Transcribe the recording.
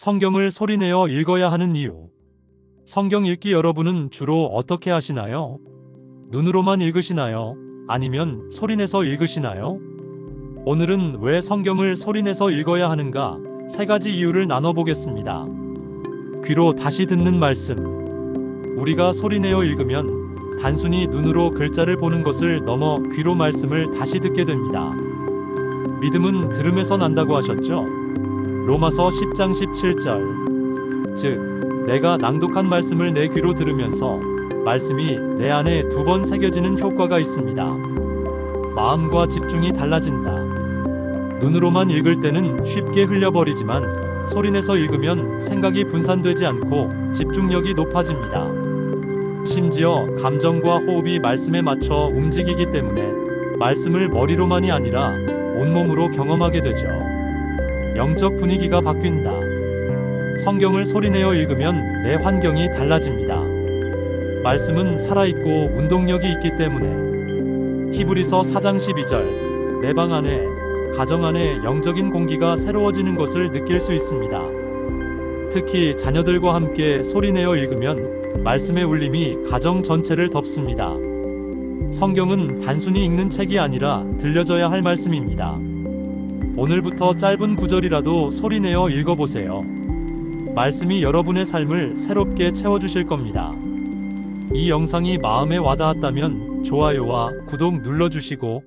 성경을 소리내어 읽어야 하는 이유. 성경 읽기 여러분은 주로 어떻게 하시나요? 눈으로만 읽으시나요? 아니면 소리내서 읽으시나요? 오늘은 왜 성경을 소리내서 읽어야 하는가 세 가지 이유를 나눠보겠습니다. 귀로 다시 듣는 말씀. 우리가 소리내어 읽으면 단순히 눈으로 글자를 보는 것을 넘어 귀로 말씀을 다시 듣게 됩니다. 믿음은 들음에서 난다고 하셨죠? 로마서 10장 17절. 즉, 내가 낭독한 말씀을 내 귀로 들으면서 말씀이 내 안에 두 번 새겨지는 효과가 있습니다. 마음과 집중이 달라진다. 눈으로만 읽을 때는 쉽게 흘려버리지만 소리내서 읽으면 생각이 분산되지 않고 집중력이 높아집니다. 심지어 감정과 호흡이 말씀에 맞춰 움직이기 때문에 말씀을 머리로만이 아니라 온몸으로 경험하게 되죠. 영적 분위기가 바뀐다. 성경을 소리내어 읽으면 내 환경이 달라집니다. 말씀은 살아있고 운동력이 있기 때문에 히브리서 4장 12절 내 방 안에 가정 안에 영적인 공기가 새로워지는 것을 느낄 수 있습니다. 특히 자녀들과 함께 소리내어 읽으면 말씀의 울림이 가정 전체를 덮습니다. 성경은 단순히 읽는 책이 아니라 들려져야 할 말씀입니다. 오늘부터 짧은 구절이라도 소리내어 읽어보세요. 말씀이 여러분의 삶을 새롭게 채워주실 겁니다. 이 영상이 마음에 와닿았다면 좋아요와 구독 눌러주시고